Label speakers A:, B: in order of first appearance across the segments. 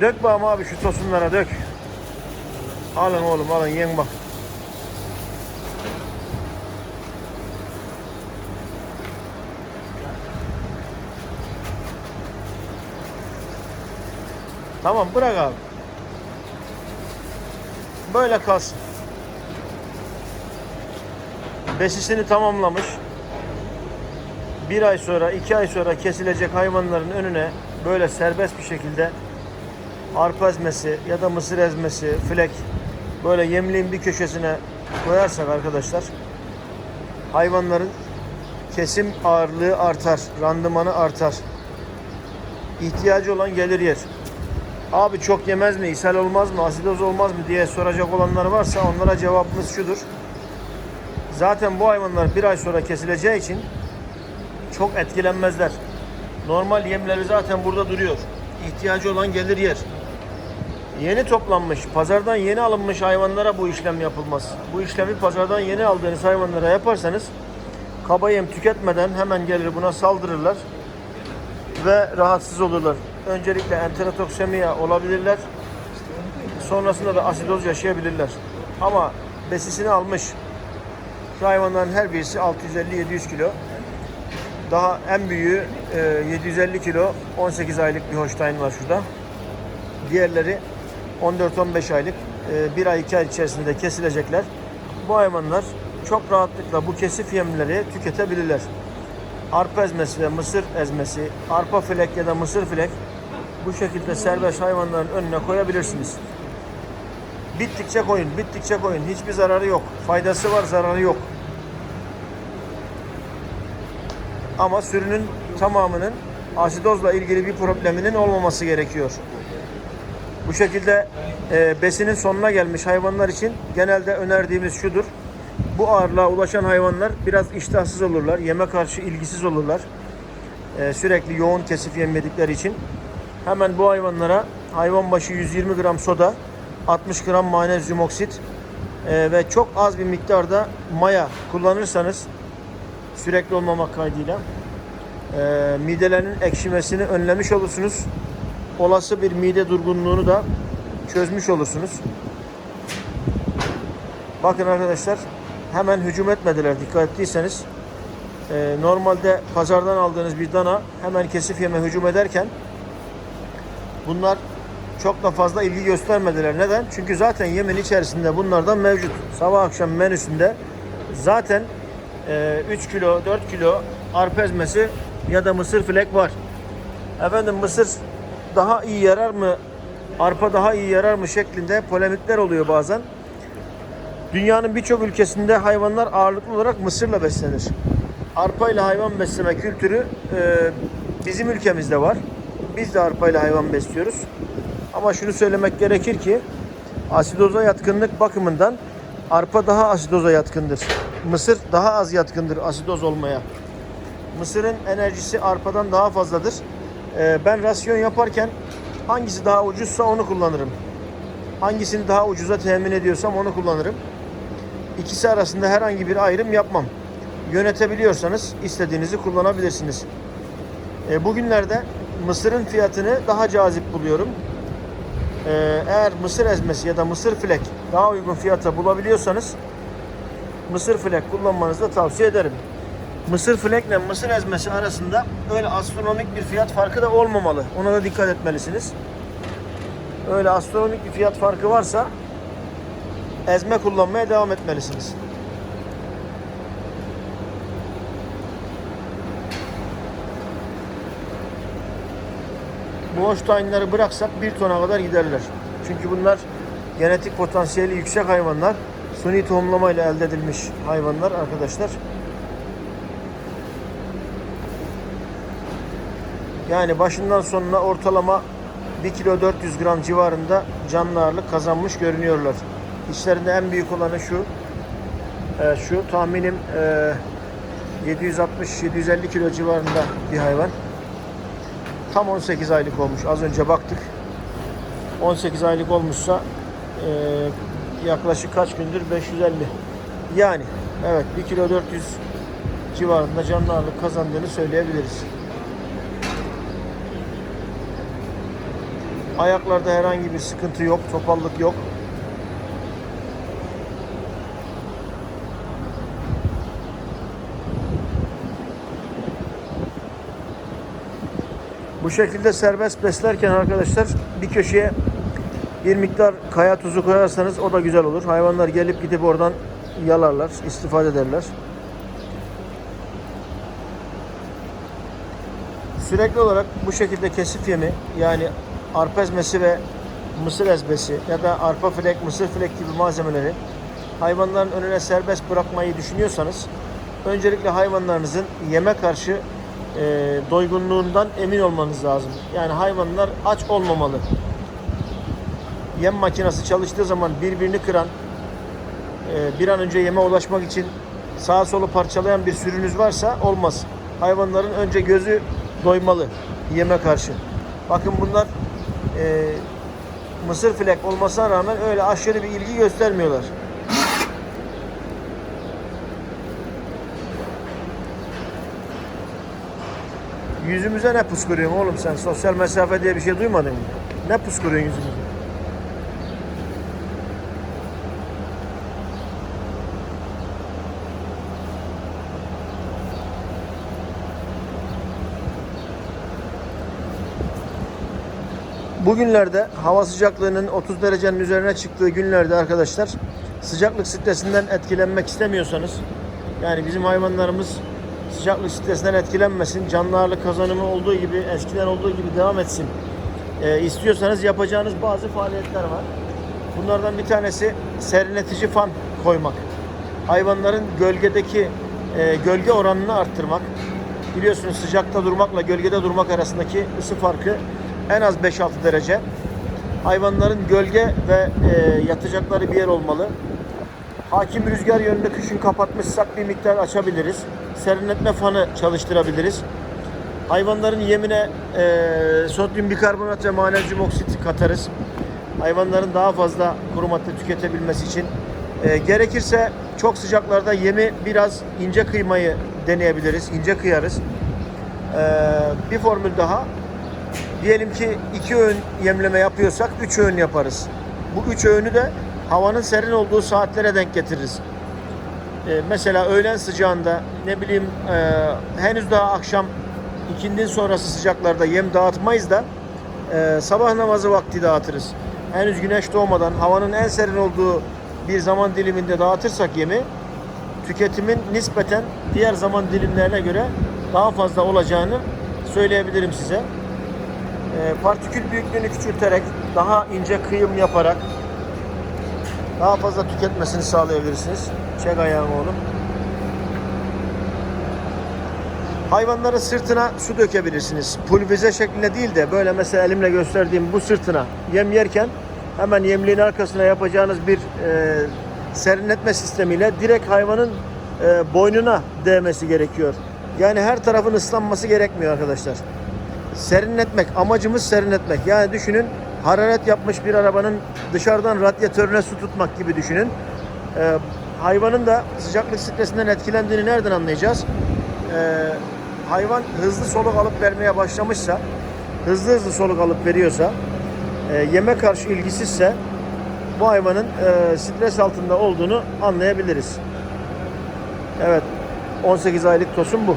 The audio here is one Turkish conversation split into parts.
A: Dök bakalım abi şu tosunlara dök. Alın oğlum alın yiyin bak. Tamam bırak abi. Böyle kalsın. Besisini tamamlamış. Bir ay sonra, iki ay sonra kesilecek hayvanların önüne böyle serbest bir şekilde arpa ezmesi ya da mısır ezmesi, flek böyle yemliğin bir köşesine koyarsak arkadaşlar hayvanların kesim ağırlığı artar, randımanı artar. İhtiyacı olan gelir yer. Abi çok yemez mi, ishal olmaz mı, asidoz olmaz mı diye soracak olanlar varsa onlara cevabımız şudur. Zaten bu hayvanlar bir ay sonra kesileceği için çok etkilenmezler. Normal yemleri zaten burada duruyor. İhtiyacı olan gelir yer. Yeni toplanmış, pazardan yeni alınmış hayvanlara bu işlem yapılmaz. Bu işlemi pazardan yeni aldığınız hayvanlara yaparsanız kaba yem tüketmeden hemen gelir buna saldırırlar ve rahatsız olurlar. Öncelikle enterotoksemiya olabilirler. Sonrasında da asidoz yaşayabilirler. Ama besisini almış şu hayvanların her birisi 650-700 kilo. Daha en büyüğü e, 750 kilo 18 aylık bir Holstein var şurada. Diğerleri 14-15 aylık e, bir ay iki ay içerisinde kesilecekler. Bu hayvanlar çok rahatlıkla bu kesif yemleri tüketebilirler. Arpa ezmesi ve mısır ezmesi, arpa filek ya da mısır filek bu şekilde serbest hayvanların önüne koyabilirsiniz. Bittikçe koyun, bittikçe koyun. Hiçbir zararı yok. Faydası var, zararı yok. Ama sürünün tamamının asidozla ilgili bir probleminin olmaması gerekiyor. Bu şekilde e, besinin sonuna gelmiş hayvanlar için genelde önerdiğimiz şudur. Bu ağırlığa ulaşan hayvanlar biraz iştahsız olurlar, yeme karşı ilgisiz olurlar. E, sürekli yoğun kesif yem yedikleri için. Hemen bu hayvanlara hayvan başı 120 gram soda, 60 gram manezyum oksit e, ve çok az bir miktarda maya kullanırsanız sürekli olmamak kaydıyla e, midelerinin ekşimesini önlemiş olursunuz. Olası bir mide durgunluğunu da çözmüş olursunuz. Bakın arkadaşlar hemen hücum etmediler dikkat ettiyseniz. E, normalde pazardan aldığınız bir dana hemen kesif yeme hücum ederken bunlar çok da fazla ilgi göstermediler. Neden? Çünkü zaten yemin içerisinde bunlardan mevcut. Sabah akşam menüsünde zaten e, 3 kilo, 4 kilo arpa ezmesi ya da mısır filek var. Efendim mısır daha iyi yarar mı? Arpa daha iyi yarar mı şeklinde polemikler oluyor bazen. Dünyanın birçok ülkesinde hayvanlar ağırlıklı olarak mısırla beslenir. Arpa ile hayvan besleme kültürü e, bizim ülkemizde var. Biz de arpa ile hayvan besliyoruz. Ama şunu söylemek gerekir ki asidoza yatkınlık bakımından arpa daha asidoza yatkındır. Mısır daha az yatkındır asidoz olmaya. Mısırın enerjisi arpadan daha fazladır. Ee, ben rasyon yaparken hangisi daha ucuzsa onu kullanırım. Hangisini daha ucuza temin ediyorsam onu kullanırım. İkisi arasında herhangi bir ayrım yapmam. Yönetebiliyorsanız istediğinizi kullanabilirsiniz. E, bugünlerde mısırın fiyatını daha cazip buluyorum. E, eğer mısır ezmesi ya da mısır filek daha uygun fiyata bulabiliyorsanız mısır filek kullanmanızı da tavsiye ederim. Mısır filekle mısır ezmesi arasında öyle astronomik bir fiyat farkı da olmamalı. Ona da dikkat etmelisiniz. Öyle astronomik bir fiyat farkı varsa ezme kullanmaya devam etmelisiniz. Bu Holstein'ları bıraksak bir tona kadar giderler. Çünkü bunlar genetik potansiyeli yüksek hayvanlar. Suni tohumlamayla elde edilmiş hayvanlar arkadaşlar. Yani başından sonuna ortalama 1 kilo 400 gram civarında canlı ağırlık kazanmış görünüyorlar. İçlerinde en büyük olanı şu. e, şu tahminim e, 760-750 kilo civarında bir hayvan. Tam 18 aylık olmuş. Az önce baktık. 18 aylık olmuşsa e, yaklaşık kaç gündür? 550. Yani evet 1 kilo 400 civarında canlı ağırlık kazandığını söyleyebiliriz. Ayaklarda herhangi bir sıkıntı yok, topallık yok. Bu şekilde serbest beslerken arkadaşlar bir köşeye bir miktar kaya tuzu koyarsanız o da güzel olur. Hayvanlar gelip gidip oradan yalarlar, istifade ederler. Sürekli olarak bu şekilde kesif yemi yani arpa ezmesi ve mısır ezmesi ya da arpa filek, mısır filek gibi malzemeleri hayvanların önüne serbest bırakmayı düşünüyorsanız öncelikle hayvanlarınızın yeme karşı e, doygunluğundan emin olmanız lazım. Yani hayvanlar aç olmamalı. Yem makinesi çalıştığı zaman birbirini kıran, e, bir an önce yeme ulaşmak için sağa solu parçalayan bir sürünüz varsa olmaz. Hayvanların önce gözü doymalı yeme karşı. Bakın bunlar e, mısır filek olmasına rağmen öyle aşırı bir ilgi göstermiyorlar. Yüzümüze ne puskuruyorsun oğlum sen? Sosyal mesafe diye bir şey duymadın mı? Ne puskuruyorsun yüzümüze? Bugünlerde hava sıcaklığının 30 derecenin üzerine çıktığı günlerde arkadaşlar sıcaklık stresinden etkilenmek istemiyorsanız yani bizim hayvanlarımız sıcaklık stresinden etkilenmesin, canlı kazanımı olduğu gibi eskiden olduğu gibi devam etsin e, istiyorsanız yapacağınız bazı faaliyetler var. Bunlardan bir tanesi serinletici fan koymak. Hayvanların gölgedeki e, gölge oranını arttırmak. Biliyorsunuz sıcakta durmakla gölgede durmak arasındaki ısı farkı en az 5-6 derece. Hayvanların gölge ve e, yatacakları bir yer olmalı. Hakim rüzgar yönünü kışın kapatmışsak bir miktar açabiliriz. Serinletme fanı çalıştırabiliriz. Hayvanların yemine e, sodyum bikarbonat ve manezyum oksit katarız. Hayvanların daha fazla kuru madde tüketebilmesi için. E, gerekirse çok sıcaklarda yemi biraz ince kıymayı deneyebiliriz. ince kıyarız. E, bir formül daha. Diyelim ki iki öğün yemleme yapıyorsak üç öğün yaparız. Bu üç öğünü de havanın serin olduğu saatlere denk getiririz. Ee, mesela öğlen sıcağında ne bileyim e, henüz daha akşam ikindin sonrası sıcaklarda yem dağıtmayız da e, sabah namazı vakti dağıtırız. Henüz güneş doğmadan havanın en serin olduğu bir zaman diliminde dağıtırsak yemi tüketimin nispeten diğer zaman dilimlerine göre daha fazla olacağını söyleyebilirim size. E, partikül büyüklüğünü küçülterek daha ince kıyım yaparak daha fazla tüketmesini sağlayabilirsiniz. Çek ayağımı oğlum. Hayvanların sırtına su dökebilirsiniz. Pulverize şeklinde değil de böyle mesela elimle gösterdiğim bu sırtına yem yerken hemen yemliğin arkasına yapacağınız bir e, serinletme sistemiyle direkt hayvanın e, boynuna değmesi gerekiyor. Yani her tarafın ıslanması gerekmiyor arkadaşlar. Serinletmek, amacımız serinletmek. Yani düşünün hararet yapmış bir arabanın dışarıdan radyatörüne su tutmak gibi düşünün. Ee, hayvanın da sıcaklık stresinden etkilendiğini nereden anlayacağız? Ee, hayvan hızlı soluk alıp vermeye başlamışsa, hızlı hızlı soluk alıp veriyorsa, e, yeme karşı ilgisizse bu hayvanın e, stres altında olduğunu anlayabiliriz. Evet, 18 aylık tosun bu.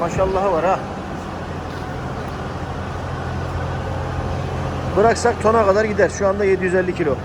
A: Maşallahı var ha. Bıraksak tona kadar gider. Şu anda 750 kilo.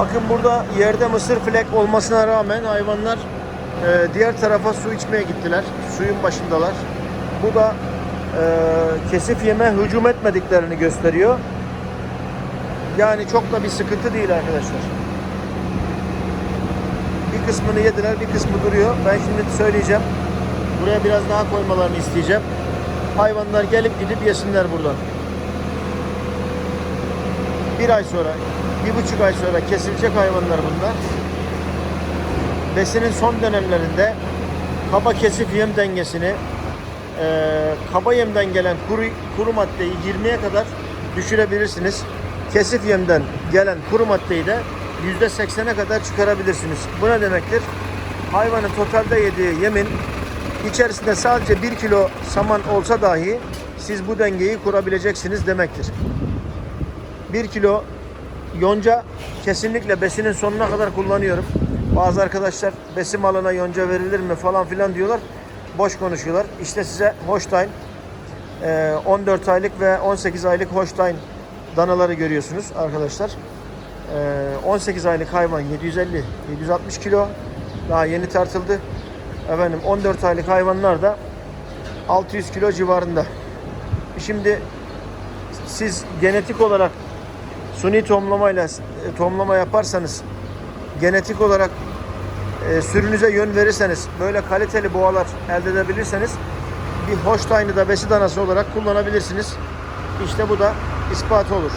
A: Bakın burada yerde mısır filek olmasına rağmen hayvanlar e, diğer tarafa su içmeye gittiler. Suyun başındalar. Bu da e, kesif yeme hücum etmediklerini gösteriyor. Yani çok da bir sıkıntı değil arkadaşlar. Bir kısmını yediler, bir kısmı duruyor. Ben şimdi söyleyeceğim. Buraya biraz daha koymalarını isteyeceğim. Hayvanlar gelip gidip yesinler buradan. Bir ay sonra bir buçuk ay sonra kesilecek hayvanlar bunlar. Besinin son dönemlerinde kaba kesif yem dengesini e, kaba yemden gelen kuru, kuru maddeyi 20'ye kadar düşürebilirsiniz. Kesif yemden gelen kuru maddeyi de %80'e kadar çıkarabilirsiniz. Bu ne demektir? Hayvanın totalde yediği yemin içerisinde sadece 1 kilo saman olsa dahi siz bu dengeyi kurabileceksiniz demektir. 1 kilo yonca kesinlikle besinin sonuna kadar kullanıyorum. Bazı arkadaşlar besin malına yonca verilir mi falan filan diyorlar. Boş konuşuyorlar. İşte size Holstein e, 14 aylık ve 18 aylık Holstein danaları görüyorsunuz arkadaşlar. E, 18 aylık hayvan 750-760 kilo. Daha yeni tartıldı. Efendim 14 aylık hayvanlar da 600 kilo civarında. Şimdi siz genetik olarak suni tohumlamayla e, tohumlama yaparsanız genetik olarak e, sürünüze yön verirseniz böyle kaliteli boğalar elde edebilirseniz bir Holstein'i da besi danası olarak kullanabilirsiniz. İşte bu da ispatı olur.